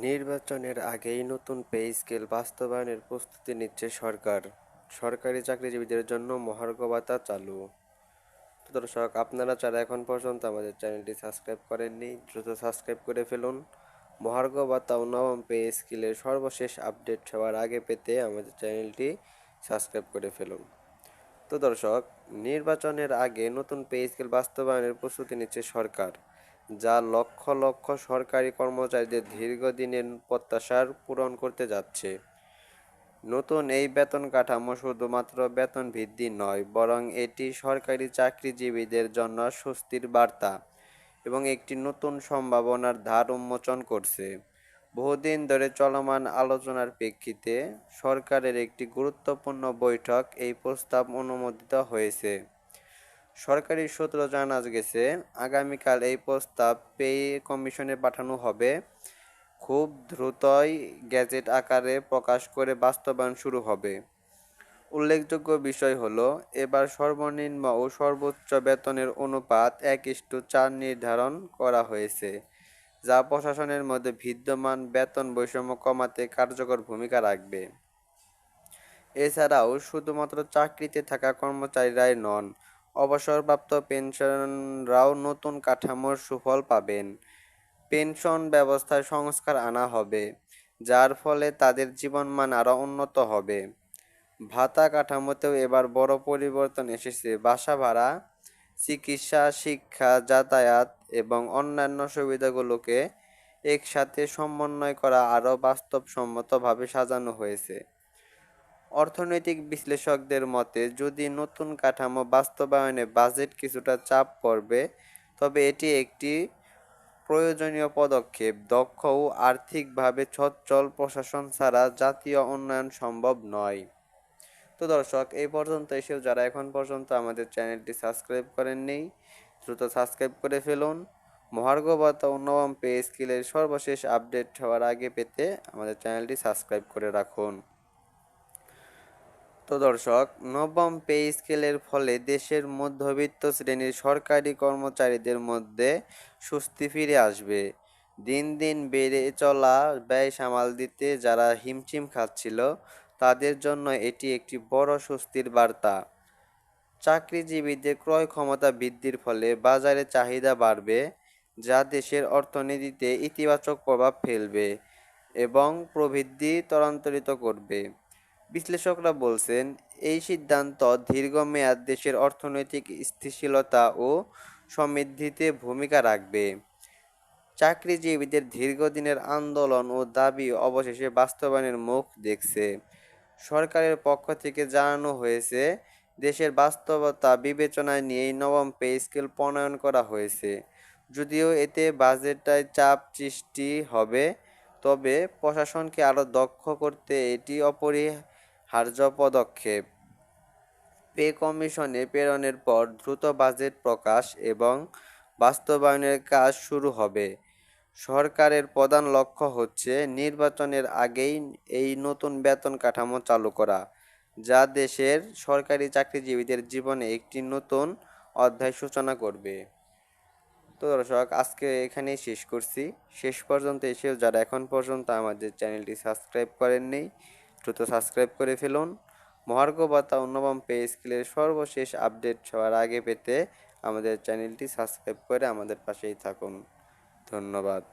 নির্বাচনের আগেই নতুন পে স্কেল বাস্তবায়নের প্রস্তুতি নিচ্ছে সরকার। সরকারি চাকরিজীবীদের জন্য মহার্ঘ ভাতা চালু। দর্শক, আপনারা যারা এখন পর্যন্ত আমাদের চ্যানেলটি সাবস্ক্রাইব করেননি, দ্রুত সাবস্ক্রাইব করে ফেলুন। মহার্ঘ ভাতা ও নবম পে স্কেলের সর্বশেষ আপডেট সবার আগে পেতে আমাদের চ্যানেলটি সাবস্ক্রাইব করে ফেলুন। তো দর্শক, নির্বাচনের আগে নতুন পে স্কেল বাস্তবায়নের প্রস্তুতি নিচ্ছে সরকার। যা লক্ষ লক্ষ সরকারি কর্মচারীদের দীর্ঘদিনের প্রত্যাশার পূরণ করতে যাচ্ছে। নতুন এই বেতন কাঠামো শুধুমাত্র বেতন বৃদ্ধি নয়, বরং এটি সরকারি চাকরিজীবীদের জন্য স্বস্তির বার্তা এবং একটি নতুন সম্ভাবনার ধার উন্মোচন করছে। বহুদিন ধরে চলমান আলোচনার প্রেক্ষিতে সরকারের একটি গুরুত্বপূর্ণ বৈঠক এই প্রস্তাব অনুমোদিত হয়েছে। সরকারি সূত্র জানা গেছে, আগামীকাল এই প্রস্তাব পে কমিশনে পাঠানো হবে। খুব দ্রুতই গ্যাজেট আকারে প্রকাশ করে বাস্তবায়ন শুরু হবে। উল্লেখযোগ্য বিষয় হল, এবার সর্বনিম্ন ও সর্বোচ্চ বেতনের অনুপাত এক ইস্টু চার নির্ধারণ করা হয়েছে, যা প্রশাসনের মধ্যে বিদ্যমান বেতন বৈষম্য কমাতে কার্যকর ভূমিকা রাখবে। এছাড়াও শুধুমাত্র চাকরিতে থাকা কর্মচারীরাই নন অবসরপ্রাপ্ত পেনশনরাও নতুন কাঠামোর সুফল পাবেন। পেনশন ব্যবস্থায় সংস্কার আনা হবে, যার ফলে তাদের জীবনমান আরও উন্নত হবে। ভাতা কাঠামোতেও এবার বড় পরিবর্তন এসেছে। বাসা ভাড়া, চিকিৎসা, শিক্ষা, যাতায়াত এবং অন্যান্য সুবিধাগুলোকে একসাথে সমন্বয় করা আরও বাস্তবসম্মতভাবে সাজানো হয়েছে। অর্থনৈতিক বিশ্লেষকদের মতে, যদি নতুন কাঠামো বাস্তবায়নে বাজেট কিছুটা চাপ পড়বে, তবে এটি একটি প্রয়োজনীয় পদক্ষেপ। দক্ষ ও আর্থিকভাবে সচ্ছল প্রশাসন ছাড়া জাতীয় উন্নয়ন সম্ভব নয়। তো দর্শক, এই পর্যন্ত এসেও যারা এখন পর্যন্ত আমাদের চ্যানেলটি সাবস্ক্রাইব করেননি, দ্রুত সাবস্ক্রাইব করে ফেলুন। ও নবম পে স্কিলের সর্বশেষ আপডেট হওয়ার আগে পেতে আমাদের চ্যানেলটি সাবস্ক্রাইব করে রাখুন। তো দর্শক, নবম পে স্কেলের ফলে দেশের মধ্যবিত্ত শ্রেণির সরকারি কর্মচারীদের মধ্যে স্বস্তি ফিরে আসবে। দিন দিন বেড়ে চলা ব্যয় সামাল দিতে যারা হিমচিম খাচ্ছিল, তাদের জন্য এটি একটি বড় স্বস্তির বার্তা। চাকরিজীবীদের ক্রয় ক্ষমতা বৃদ্ধির ফলে বাজারে চাহিদা বাড়বে, যা দেশের অর্থনীতিতে ইতিবাচক প্রভাব ফেলবে এবং প্রবৃদ্ধি ত্বরান্বিত করবে। বিশ্লেষকরা বলছেন, এই সিদ্ধান্ত দীর্ঘমেয়াদ দেশের অর্থনৈতিক স্থিতিশীলতা ও সমৃদ্ধিতে ভূমিকা রাখবে। চাকরিজীবীদের দীর্ঘদিনের আন্দোলন ও দাবি অবশেষে বাস্তবায়নের মুখ দেখছে। সরকারের পক্ষ থেকে জানানো হয়েছে, দেশের বাস্তবতা বিবেচনায় নিয়েই নবম পে স্কেল প্রণয়ন করা হয়েছে। যদিও এতে বাজেটায় চাপ সৃষ্টি হবে, তবে প্রশাসনকে আরও দক্ষ করতে এটি অপরিহার্য পদক্ষেপ পে কমিশনে প্রেরণের পর দ্রুত বাজেট প্রকাশ এবং বাস্তবায়নের কাজ শুরু হবে। সরকারের প্রধান লক্ষ্য হচ্ছে নির্বাচনের আগেই এই নতুন বেতন কাঠামো চালু করা, যা দেশের সরকারি চাকরিজীবীদের জীবনে একটি নতুন অধ্যায় সূচনা করবে। তো দর্শক, আজকে এখানেই শেষ করছি। শেষ পর্যন্ত এসেও যারা এখন পর্যন্ত আমাদের চ্যানেলটি সাবস্ক্রাইব করেননি দ্রুত সাবস্ক্রাইব করে ফেলুন। মহার্ঘ ভাতা অন্যবাম পে স্কেলের সর্বশেষ আপডেট সবার আগে পেতে আমাদের চ্যানেলটি সাবস্ক্রাইব করে আমাদের পাশেই থাকুন। ধন্যবাদ।